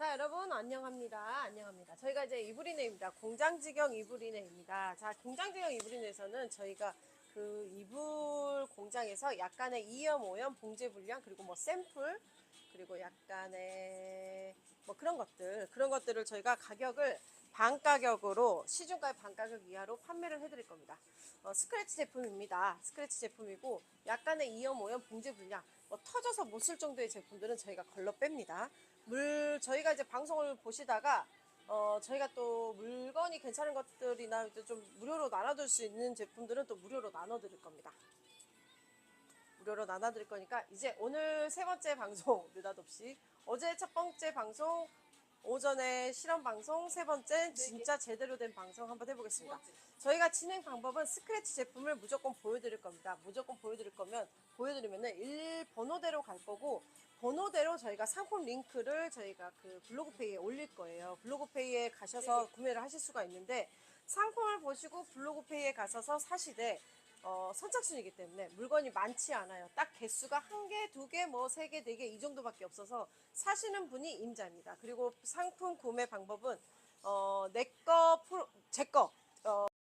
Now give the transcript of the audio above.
안녕합니다. 안녕합니다. 저희가 이제 이불이네입니다. 공장직영 이불이네입니다. 자, 공장직영 이불이네에서는 저희가 그 이불 공장에서 약간의 2염, 5염 봉제 분량 그리고 뭐 샘플 그리고 약간의 뭐 그런 것들 그런 것들을 저희가 가격을 반 가격으로 시중가의 반 가격 이하로 판매를 해드릴 겁니다. 어, 스크래치 제품입니다. 스크래치 제품이고 약간의 2염, 5염 봉제 분량 뭐 터져서 못 쓸 정도의 제품들은 저희가 걸러 뺍니다. 물 저희가 이제 방송을 보시다가 어 저희가 또 물건이 괜찮은 것들이나 또좀 무료로 나눠줄 수 있는 제품들은 또 무료로 나눠드릴 겁니다. 무료로 나눠드릴 거니까 이제 오늘 세 번째 방송 느닷없이 어제 첫 번째 방송 오전에 실험 방송 세 번째 진짜 제대로 된 방송 한번 해보겠습니다. 저희가 진행 방법은 스크래치 제품을 무조건 보여드릴 겁니다. 무조건 보여드릴 거면 보여드리면은 일 번호대로 갈 거고 번호대로 저희가 상품 링크를 저희가 그 블로그페이에 올릴 거예요. 블로그페이에 가셔서 구매를 하실 수가 있는데 상품을 보시고 블로그페이에 가셔서 사시되 어, 선착순이기 때문에 물건이 많지 않아요. 딱 개수가 한 개, 두 개, 뭐 세 개, 네 개 이 정도밖에 없어서 사시는 분이 임자입니다. 그리고 상품 구매 방법은 어, 내 거, 제 거, 어,